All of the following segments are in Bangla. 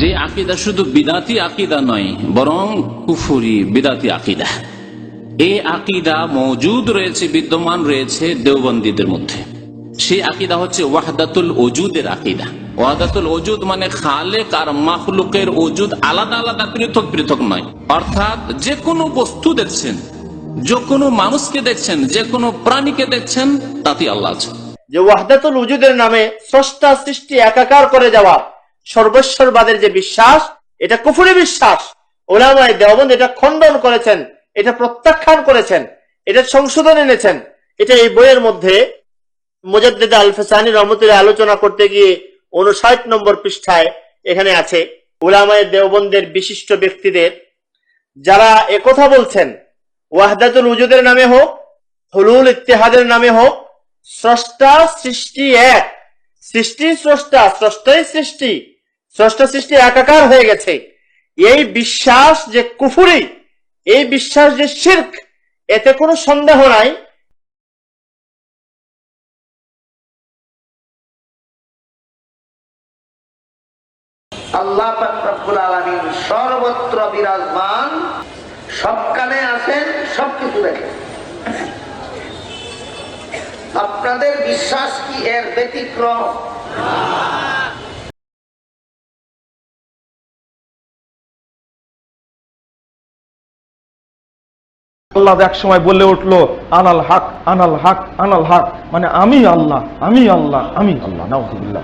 যে আকিদা শুধু বিদাতি আকিদা নয়, বরং কুফুরি, বিদাতি আকিদা। এই আকিদা মজুদ রয়েছে, বিদ্যমান রয়েছে দেওবন্দীদের মধ্যে। সেই আকিদা হচ্ছে ওয়াহদাতুল ওজুদের আকিদা। ওয়াহদাতুল ওজুদ মানে খালেক আর মাহলুকের ওজুদ আলাদা আলাদা, পৃথক পৃথক নয়। অর্থাৎ যে কোনো বস্তু দেখছেন, যে কোনো মানুষকে দেখছেন, যে কোনো প্রাণীকে দেখছেন তাতে আল্লাহ আছে। যে ওয়াহদাতুল উজুদের নামে স্রষ্টা সৃষ্টি একাকার করে যাওয়া সর্বেশ্বরবাদের যে বিশ্বাস, এটা কুফুরি বিশ্বাস। ওলামায় দেওবন্দ এটা খণ্ডন করেছেন, এটা প্রত্যাখ্যান করেছেন, এটা সংশোধন এনেছেন। এটা এই বইয়ের মধ্যে মুজাদ্দিদ আল ফেসানি রহমতুল্লাহ আলোচনা করতে গিয়ে উনষাট নম্বর পৃষ্ঠায় এখানে আছে, ওলামায় দেওবন্দের বিশিষ্ট ব্যক্তিদের, যারা একথা বলছেন, ওয়াহদাতুল উজুদের নামে হোক, হলুল ইতিহাদের নামে হোক, স্রষ্টা সৃষ্টি এক। সৃষ্টি স্রষ্টা, স্রষ্টাই সৃষ্টি। স্রষ্টা সৃষ্টি একাকার হয়ে গেছে। এই বিশ্বাস যে কুফুরি, এই বিশ্বাস যে শির্ক, এতে কোনো সন্দেহ নাই। আল্লাহ সর্বত্র বিরাজমান, সবখানে আছেন, সবকিছু দেখেন। আপনাদের বিশ্বাস কি এর ব্যতিক্রম? আল্লাহ এক সময় বলে উঠল, আনাল হক আনাল হক আনাল হক। মানে আমি আল্লাহ আমি আল্লাহ আমি আল্লাহ, নাউজুবিল্লাহ।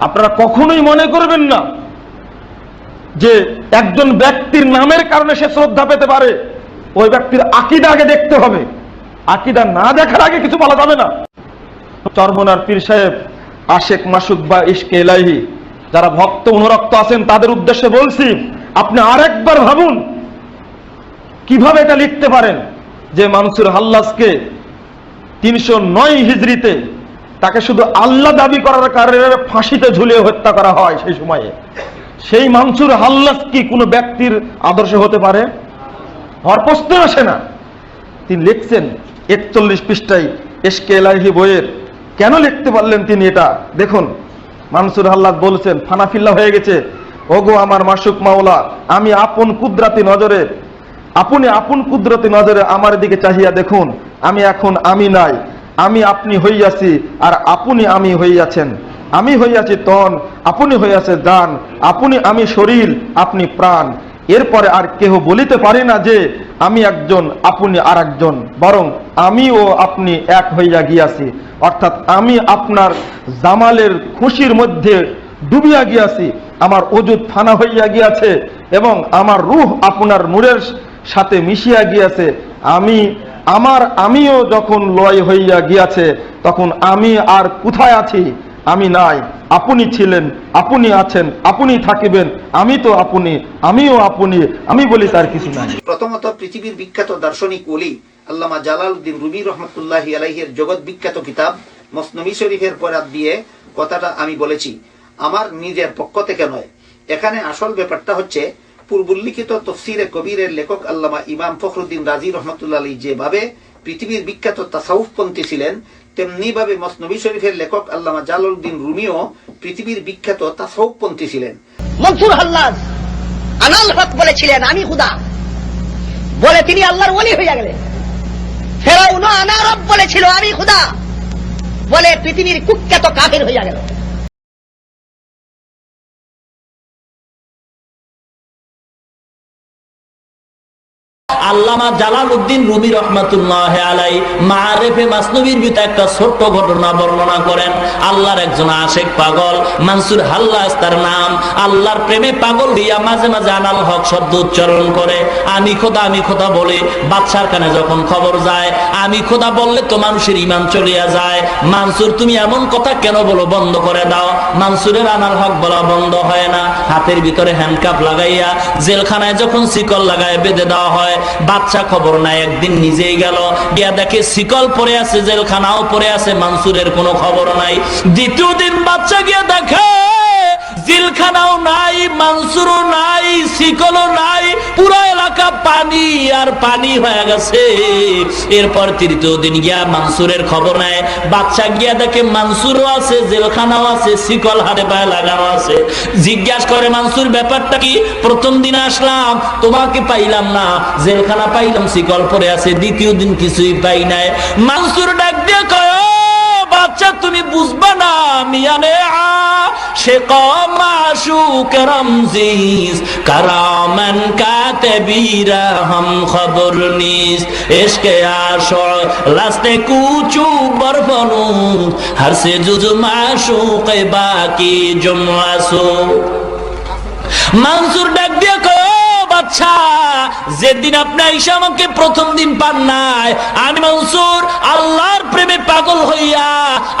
আপনারা কখনোই মনে করবেন না যে একজন ব্যক্তির নামের কারণে সে শ্রদ্ধা পেতে পারে। ওই ব্যক্তির আকিদা আগে দেখতে হবে। আকিদা না দেখার আগে কিছু বলা যাবে না। চরমনার পীর সাহেব, আশেক মাসুক বা ইশকে এলাহি যারা ভক্ত অনুরক্ত আছেন, তাদের উদ্দেশ্যে বলছি, আপনি আরেকবার ভাবুন কীভাবে এটা লিখতে পারেন? যে মানসুর হাল্লাসকে তিনশো নয় হিজড়িতে তাকে শুধু আল্লাহ দাবি করার কারণে ফাঁসিতে ঝুলিয়ে হত্যা করা হয় সেই সময়ে। সেই মানসুর হাল্লাস কি কোনো ব্যক্তির আদর্শ হতে পারে? হওয়ার প্রশ্ন আসে না। তিনি লিখছেন একচল্লিশ পৃষ্ঠায় এসকে এলাহি বইয়ের। কেন লিখতে পারলেন তিনি এটা? দেখুন, মানসুর হাল্লাদ বলছেন, ফানাফিল্লা হয়ে গেছে। ওগো আমার মাসুক মাওলা, আমি আপন কুদরাতি নজরে আপনি আপন কুদরতি নজরে আমার দিকে চাহিয়া দেখুন। আমি এখন আমি নাই। আমি আপনি হইয়াছি আর আপনি আমি হইয়াছেন। আমি হইয়াছি তন, আপনি হইয়াছে দান, আপনি আমি শরীর, আপনি প্রাণ। এরপরে আর কেহ বলিতে পারি না যে, আমি একজন, আপনি আর একজন বরং আমি ও আপনি এক হইয়া গিয়াছি। অর্থাৎ আমি আপনার জামালের খুশির মধ্যে ডুবিয়া গিয়াছি। আমার অজুদ ফানা হইয়া গিয়াছে এবং আমার রূহ আপনার নূরের সাথে মিশিয়া গিয়াছে, আমি, আমার আমিও যখন লয় হইয়া গিয়াছে, তখন আমি আর কোথায় আছি? আমি নাই। আপনি ছিলেন, আপনি আছেন, আপনি থাকিবেন, আমি তো আপনি, আমিও আপনি, আমি বলি তার কিছু নাই। প্রথমত পৃথিবীর বিখ্যাত দার্শনিক ওলি, আল্লামা জালালউদ্দিন রুবি রহমতুল্লাহ আলাইহের জগৎ বিখ্যাত কিতাব মসনবী শরীফের পরাত দিয়ে কথাটা আমি বলেছি। আমার নিজের পক্ষ থেকে নয়। এখানে আসল ব্যাপারটা হচ্ছে পূর্বুল্লিখিত তফসিরে কবিরের লেখক আল্লামা ইমাম ফখরুদ্দিন রাজি রহমতুল্লাহ আলী যেভাবে পৃথিবীর বিখ্যাত তাসাউফপন্থী ছিলেন তেমনি ভাবে মসনবী শরীফের লেখক আল্লামা জালালউদ্দিন রুমিও পৃথিবীর বিখ্যাত তাসাউফপন্থী ছিলেন। মনসুর হাল্লাজ আনাল হক বলেছিলেন, আমি খুদা বলে তিনি আল্লাহর ওলি হয়ে গেলেন। ফেরাউন আনা বলেছিল, আমি খুদা বলে পৃথিবীর কুখ্যাত কাফির হইয়া গেল। আল্লামা জালাল উদ্দিন রুমি রহমাতুল্লাহ আলাই মারেফে মাসনবীর ভিতরে একটা ছোট্ট ঘটনা বর্ণনা করেন। আল্লাহর একজন আশেক পাগল, মানসুর হাল্লাস তার নাম। আল্লাহর প্রেমে পাগল দিয়া মাঝে মাঝে আনাল হক শব্দ উচ্চারণ করে। আমি খোদা আমি খোদা বলে, বাদশার কানে যখন খবর যায়, আমি খোদা বললে তো মানুষের ইমান চলিয়া যায়। মানসুর, তুমি এমন কথা কেন বলো, বন্ধ করে দাও। মানসুরের আনাল হক বলা বন্ধ হয় না। হাতের ভিতরে হ্যান্ডকাপ লাগাইয়া জেলখানায় যখন শিকল লাগায় বেঁধে দেওয়া হয় খবর নাই, একদিন নিজেই গেল, গিয়া দেখে শিকল পরে আছে, জেলখানাও পরে আছে, মানসুরের কোনো খবর নাই। দ্বিতীয় দিন বাচ্চা গিয়া দেখে, জিলখানাও নাই, মানসুরও নাই, শিকলও এলাকা পানি আর পানি হয়ে গেছে। এরপর তৃতীয় দিন গিয়া মানসুরের খবর নেয়। বাচ্চা গিয়া দেখে মানসুরও আছে, জেলখানাও আছে, শিকল হাতে পায়ে লাগানো আছে। জিজ্ঞাসা করে, মানসুর, ব্যাপারটা কি? প্রথম দিন আসলাম, তোমাকে পাইলাম না। জেলখানা পাইলাম, শিকল পরে আছে, দ্বিতীয় দিন কিছুই পাই নাই। মানসুর ডাক দিয়ে কয়, "ও বাচ্চা তুমি বুঝবা না মিয়ানে আ সে কমাশু করমজিস কারামান কাতেবীরা হম খবর নিস, এসকে আশো লাস্তে কুচু সে জুজু মাশু কে বাকি মানসুর ডাক দিয়ে কয় "ও বাচ্চা যেদিন আপনি আইসা আমাকে প্রথম দিন পান নাই, আমি মনসুর, আল্লাহর প্রেমে পাগল হইয়া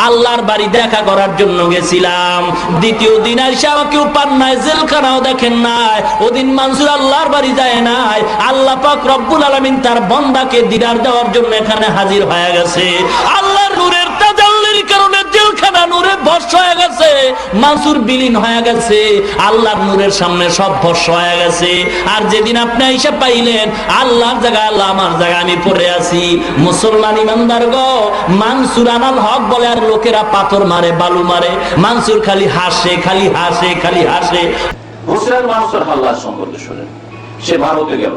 আল্লাহর বাড়ি দেখা করার জন্য গেছিলাম। দ্বিতীয় দিন আইসা আমাকেও পান নাই, জেলখানাও দেখেন নাই। ওদিন মানসুর আল্লাহর বাড়ি যায় নাই, আল্লাহ পাক রব্বুল আলমিন তার বন্দাকে দিদার দেওয়ার জন্য এখানে হাজির হয়ে গেছে। আল্লাহর নূরের কারণে নূরে ভস্য হয়ে গেছে, মানসুর বিলীন হয়ে গেছে, আল্লাহর নূরের সামনে সব ভস্য হয়ে গেছে। আর যেদিন আপনি এসে পাইলেন, আল্লাহর জায়গায়, আল্লাহ আমার জায়গায় আমি পড়ে আছি। মুসলমান ইমানদার গো, মানসুর আনাল হক বলে আর লোকেরা পাথর মারে, বালু মারে। মানসুর খালি হাসে খালি হাসে খালি হাসে। হোসেন মানসুর হাল্লার সম্পর্কে শোনেন। সে ভারতে গেল।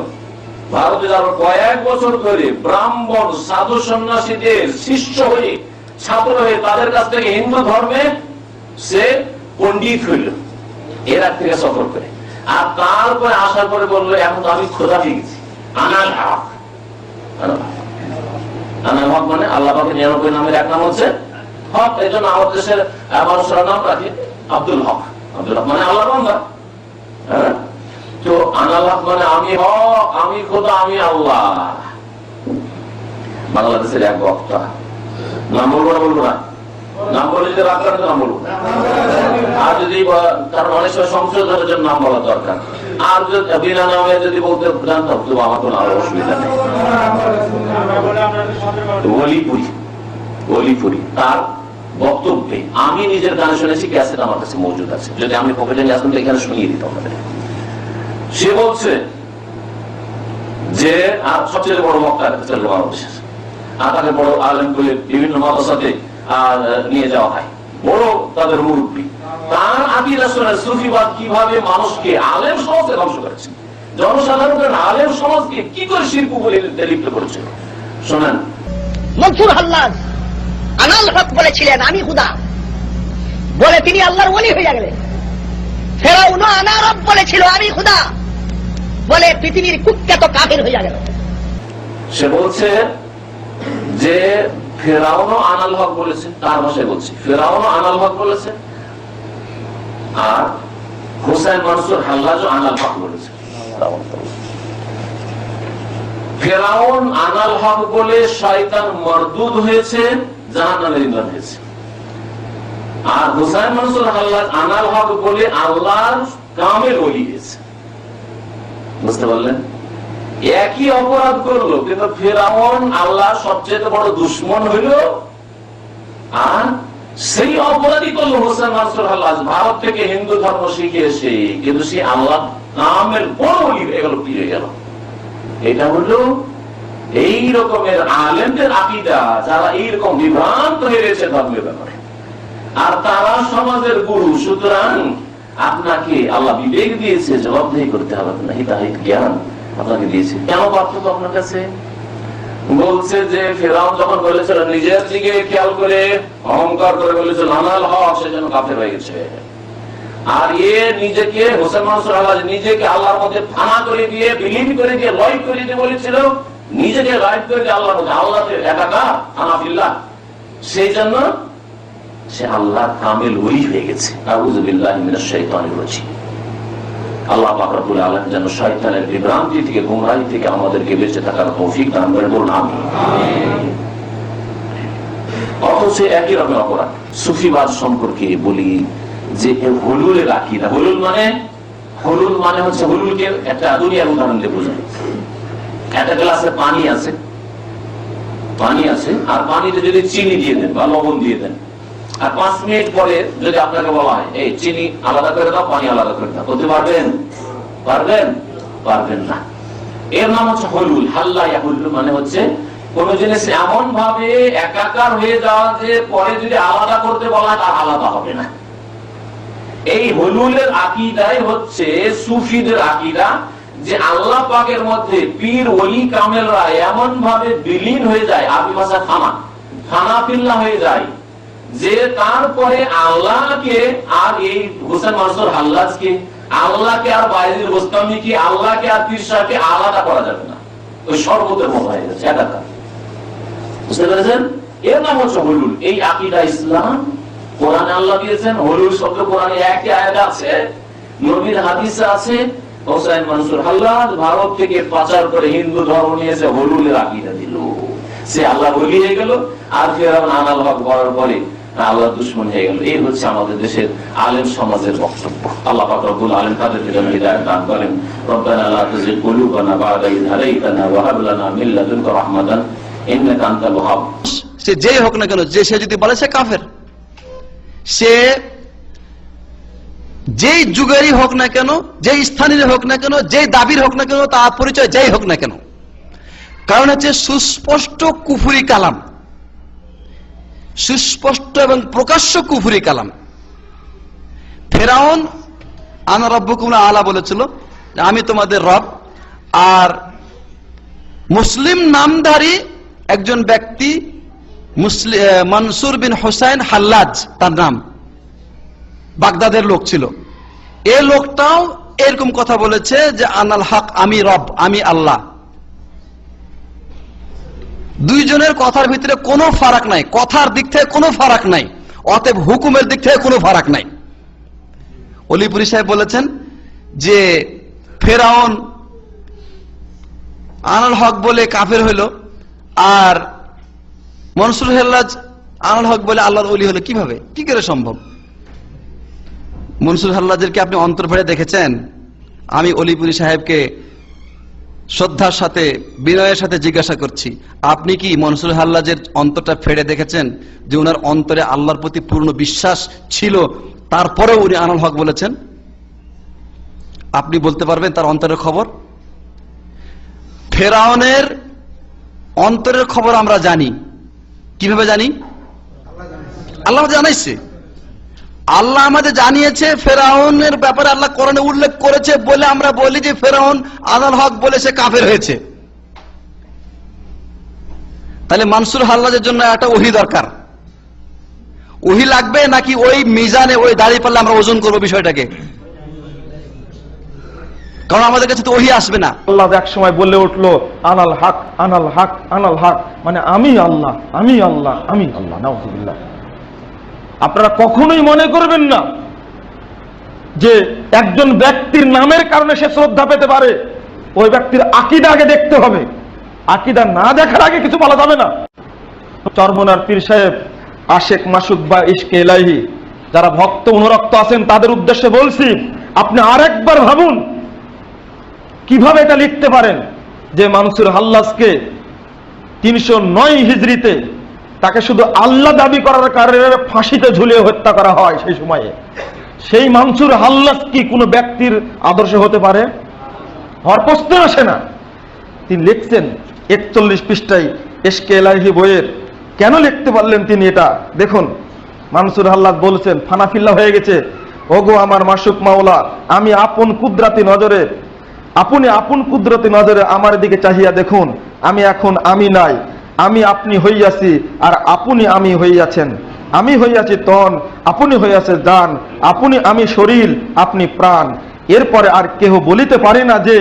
ভারতে যাওয়ার কয়েক বছর ধরে ব্রাহ্মণ, সাধু সন্ন্যাসীদের শিষ্য হয়ে ছাত্র হয়ে তাদের কাছ থেকে হিন্দু ধর্মে সে পণ্ডিত হইল। এরাক থেকে সফর করে। আর তারপরে আসার পরে বলল, এখন তো আমি খোদা আনাল হক। হক। মানে আল্লাহ নিরানব্বই নামের এক নাম হচ্ছে হক। এই জন্য আমাদের দেশের নাম রাখে আব্দুল হক। আব্দুল হক মানে আল্লাহ বান্দা। হ্যাঁ? তো আনাল হক মানে আমি হক, আমি খোদা, আমি আল্লাহ। বাংলাদেশের এক বক্তা। নাম বলব না বলব না? নাম বলে যদি নাম বলব। আর যদি কারণ অনেক সময় জন্য নাম বলা দরকার। আর যদি বিনা নামে যদি বলতে তো আমার কোনো আর অসুবিধা নেই। অলিপুরি অলিপুরি তার বক্তব্যে আমি নিজের গান শুনেছি, ক্যাসেট আমার কাছে মজুদ আছে। যদি আমি পকেটে নিয়ে আসতাম এখানে শুনিয়ে দিতাম আপনাদের সে বলছে যে, আর সবচেয়ে বড় বক্তা হচ্ছে বাংলাদেশের তাকে বড় আলেম করে বিভিন্ন মাদ্রাসাতে নিয়ে যাওয়া হয়। বড় তাদের মুরব্বী তার আকিদা শুনে সুফিবাদ কীভাবে মানুষকে আলেম সমাজকে ধ্বংস করেছে? জনসাধারণের আলেম সমাজকে কি করে শিল্প বলে লিপ্ত করেছে? শোনেন। মনসুর হাল্লাজ আনাল হক বলেছিলেন আমি হুদা। বলে তিনি আল্লাহর ওলি হইয়া গেলেন। ফেরাউন আনা রব বলেছিল আমি হুদা। বলে পৃথিবীর কুখ্যাত কাফের হইয়া গেল। সে বলছে যে ফেরাউনও আনাল হক বলেছে তার ভাষায় বলছে। ফেরাউনও আনাল হক বলেছে আর হুসাইন মানসুর আনাল হক আনাল হক বলে শয়তান মরদুদ হয়েছে আর হুসাইন মানসুর হাল্লাজ আনাল হক বলে আল্লাহর কামের হয়েছে। বুঝতে পারলেন? একই অপরাধ করল, কিন্তু ফেরাউন আল্লাহ সবচেয়ে বড় দুশ্মন হইল, আর সেই অপরাধী করল হোসেন মানসুর আল্লাহ ভারত থেকে হিন্দু ধর্ম শিখে এসে, কিন্তু সে আল্লাহ নামের বড় অলি হয়ে গেল? এটা হলো এই রকমের আলেমদের আকিদা, যারা এইরকম বিভ্রান্ত হয়ে রয়েছে ধর্মের ব্যাপারে। আর তারা সমাজের গুরু, সুতরাং আপনাকে আল্লাহ বিবেক দিয়েছে, জবাবদেহি করতে হবে না হিতাহিত জ্ঞান। আপনাকে দিয়েছে। কেন পার্থক্য আপনার কাছে? বলছে যে ফেরাউন যখন বলেছিল নিজের দিকে খেয়াল করে অহংকার করে বলেছিল নানাল হক সেজন্য কাফের হয়ে গেছে। আর এ নিজেকে হোসেন মানসুর আল্লাহ নিজেকে আল্লাহর মধ্যে ফানা করে দিয়ে বিলীন করে দিয়ে লয় করে দিয়ে বলেছিল নিজেকে রাইট করে দিয়ে আল্লাহর মধ্যে আল্লাহ একাকা আনাফিল্লাহ সেই জন্য সে আল্লাহ কামেল হয়ে গেছে। আউযুবিল্লাহি মিনাশ শাইতানির রাজিম। আল্লাহ পাক রব্বুল আলামিন যেন শয়তানের বিভ্রান্তি থেকে, গুমরাহি থেকে আমাদেরকে বেঁচে থাকার তৌফিক দান করেন বলুন, আমিন। অথচ একই রকম অপরাধ। সুফিবাদ সম্পর্কে বলি যে হলুলের আকিদা। হলুল মানে? হলুল মানে হচ্ছে হলুলকে একটা দুনিয়ার উদাহরণ দিয়ে বোঝায়। একটা গ্লাসে পানি আছে পানি আছে, আর পানিতে যদি চিনি দিয়ে দেন বা লবণ দিয়ে দেন আর পাঁচ মিনিট পরে যদি আপনাকে বলা হয়, এই, চিনি আলাদা করে দাও, পানি আলাদা করে দাও। বলতে পারবেন? পারবেন? পারবেন না। এর নাম হচ্ছে হলুল হাল্লা ইয়াহুল্লু মানে হচ্ছে কোন জিনিস এমন ভাবে একাকার হয়ে যাওয়া যে পরে যদি আলাদা করতে বলা তার আলাদা হবে না। এই হলুলের আকিদাই হচ্ছে সুফিদের আকিদা যে আল্লাহ পাকের মধ্যে পীর, ওলি, কামেলরা এমন ভাবে বিলীন হয়ে যায়। আরবি ভাষা খানা। খানা পিল্লা হয়ে যায়। যে তারপরে আল্লাহকে আর এই হোসেন মানসুর হাল্লাজকে, আল্লাহকে আর বাইরের গোস্তামিকে, আল্লাহকে আর পীরসাকে আলাদা করা যাবে না। ওই সর্বতের মতো হয়ে গেছে একাকার বুঝতে পেরেছেন? এর নাম হচ্ছে হলুল। এই আকিদা ইসলাম কোরআনে আল্লাহ দিয়েছেন, হলুল শব্দ কোরআনে আয়াত আছে, নবীর আছে, হোসেন মনসুর হাল্লাদ ভারত থেকে পাচার করে হিন্দু ধর্ম নিয়েছে, হলুলের আকিদা দিল। সে আল্লাহ বলি হয়ে গেল, আর ফেরাউন আনাল হক করার পরে আল্লাহ দুশ্মন হয়ে গেল। এই হচ্ছে আমাদের দেশের আলেম সমাজের বক্তব্য। আল্লাহ আলেম তাদেরকে যেন হৃদায়ত দান করেন। রব্বানা লা তুযিগ কুলুবানা বা'দা হাদাইতানা ওয়া হাব লানা লাদুনকা রাহমাতান ইন্নাকা আনতাল ওয়াহ্হাব সে যেই হোক না কেন, যে সে যদি বলে সে কাফের। সে যেই যুগেরই হোক না কেন, যেই স্থানীয় হোক না কেন, যেই দাবির হোক না কেন, তার পরিচয় যেই হোক না কেন। কারণ হচ্ছে সুস্পষ্ট কুফুরি কালাম। সুস্পষ্ট এবং প্রকাশ্য কুফুরি কালাম। ফেরাউন আনা রব্বকুমলা আলা বলেছিল, আমি তোমাদের রব, আর মুসলিম নামধারী একজন ব্যক্তি মনসুর বিন হোসাইন হাল্লাজ, তার নাম। বাগদাদের লোক ছিল। এ লোকটাও এরকম কথা বলেছে যে, আনাল হক, আমি রব, আমি আল্লাহ। দুইজনের কথার ভিতরে কোনো ফারাক নাই। কথার দিক থেকে কোনো ফারাক নাই। অতএব হুকুমের দিক থেকে কোনো ফারাক নাই। অলিপুরি সাহেব বলেছেন যে, ফেরাউন আনাল হক বলে কাফের হইল আর মনসুর হেল্লাজ আনাল হক বলে আল্লাহর অলি হলো। কীভাবে? কি করে সম্ভব? মনসুর হাল্লাজের কি আপনি অন্তর ভরে দেখেছেন? আমি অলিপুরি সাহেবকে শ্রদ্ধার সাথে, বিনয়ের সাথে জিজ্ঞাসা করছি, আপনি কি মনসুর হাল্লাজের অন্তরটা ফেড়ে দেখেছেন যে ওনার অন্তরে আল্লাহর প্রতি পূর্ণ বিশ্বাস ছিল, তারপরেও উনি আনাল হক বলেছেন? আপনি বলতে পারবেন তার অন্তরের খবর? ফেরাউনের অন্তরের খবর আমরা জানি। কীভাবে জানি? আল্লাহ জানাইছে। আল্লাহ আমাদের জানিয়েছে, ফেরাউনের ব্যাপারে আল্লাহ কোরআনে উল্লেখ করেছে বলে আমরা বলি যে, ফেরাউন আদাল হক বলে সে কাফের হয়েছে। তাহলে মানসুর হাল্লাদের জন্য একটা ওহি দরকার। ওহি লাগবে নাকি ওই মিজানে, ওই দাঁড়িয়ে পারলে আমরা ওজন করব বিষয়টাকে? কারণ আমাদের কাছে তো ওহি আসবে না। আল্লাহ এক সময় বলে উঠল, আনাল হক আনাল হক আনাল হক। মানে আমি আল্লাহ আমি আল্লাহ আমি আল্লাহ, নাউজুবিল্লাহ। আপনারা কখনোই মনে করবেন না যে একজন ব্যক্তির নামের কারণে সে শ্রদ্ধা পেতে পারে। ওই ব্যক্তির আকিদা আগে দেখতে হবে। আকিদা না দেখার আগে কিছু বলা যাবে না। চরমনার পীর সাহেব, আশেক মাসুক বা ইশকে এলাহি যারা ভক্ত অনুরক্ত আছেন, তাদের উদ্দেশ্যে বলছি, আপনি আরেকবার ভাবুন, কীভাবে এটা লিখতে পারেন যে মানসুর হাল্লাসকে তিনশো নয় হিজড়িতে তাকে শুধু আল্লাহ দাবি করার কারণে ফাঁসিতে ঝুলিয়ে হত্যা করা হয় সেই সময়ে। সেই মানসুর হাল্লাস কি কোনো ব্যক্তির আদর্শ হতে পারে? হওয়ার আসে না। তিনি লিখছেন একচল্লিশ পৃষ্ঠায় এসকে এলাহি বইয়ের। কেন লিখতে পারলেন তিনি এটা? দেখুন, মানসুর হাল্লাদ বলছেন ফানাফিল্লা হয়ে গেছে। ওগো আমার মাসুক মাওলা, আমি আপন কুদরাতি নজরে, আপনি আপন কুদরতি নজরে আমার দিকে চাহিয়া দেখুন। আমি এখন আমি নাই। আমি আপনি হইয়াছি আর আপনি আমি হইয়াছেন। আমি হইয়াছি তন, আপনি হইয়াছে দান আপনি আমি শরীর, আপনি প্রাণ। এরপরে আর কেহ বলিতে পারে না যে,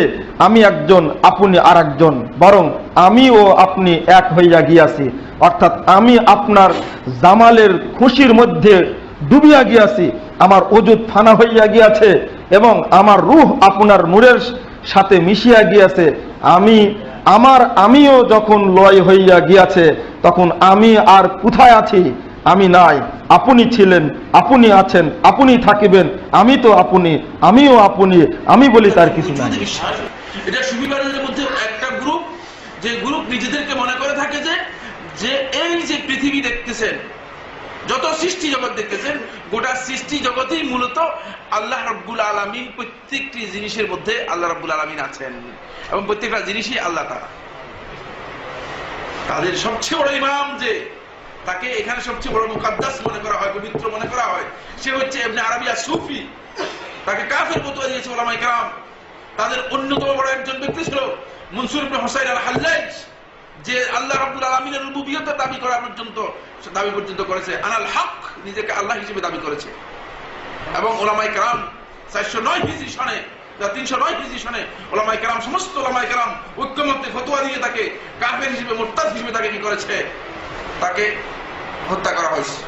আমি একজন, আপনি আর একজন বরং আমি ও আপনি এক হইয়া গিয়াছি। অর্থাৎ আমি আপনার জামালের খুশির মধ্যে ডুবিয়া গিয়াছি, আমার অজুদ ফানা হইয়া গিয়াছে, এবং আমার রূহ আপনার নূরের সাথে মিশিয়া গিয়াছে। আমি আমার আমিও যখন লয় হইয়া গিয়াছে, তখন আমি আর কোথায় আছি? আমি নাই। আপনি ছিলেন, আপনি আছেন, আপনি থাকিবেন, আমি তো আপনি, আমিও আপনি, আমি বলি তার কিছু নাই। এটা সুবিধাদের মধ্যে একটা গ্রুপ যে গ্রুপ নিজেদেরকে মনে করে থাকে যে যে এই যে পৃথিবী দেখতেছেন যত সৃষ্টি জগৎ দেখতেছেন, গোটা সৃষ্টি জগতেই মূলত আল্লাহ রব্বুল আলমিন প্রত্যেকটি জিনিসের মধ্যে আল্লাহ রব্বুল আলমিন আছেন এবং প্রত্যেকটা জিনিসই আল্লাহ তারা তাদের সবচেয়ে বড় ইমাম যে, তাকে এখানে সবচেয়ে বড় মুকাদ্দাস মনে করা হয়, পবিত্র মনে করা হয়, সে হচ্ছে এমনি আরবিয়া সুফি। তাকে কাফের মতো দিয়েছে ওলামাই কালাম তাদের অন্যতম বড় একজন ব্যক্তি ছিল মনসুর হোসাইন আল হাল্লাজ যে আল্লাহ রাব্বুল আলমিনের রুবিয়তা দাবি করা পর্যন্ত দাবি পর্যন্ত করেছে। আনাল হক নিজেকে আল্লাহ হিসেবে দাবি করেছে। এবং ওলামাই কালাম চারশো নয় ফিজি সনে তিনশো নয় ফিজি সনে ওলামাই কালাম সমস্ত ওলামাই কালাম ঐক্যমত্যে ফতুয়া দিয়ে তাকে কাফের হিসেবে, মোরতাদ হিসেবে তাকে কি করেছে? তাকে হত্যা করা হয়েছে।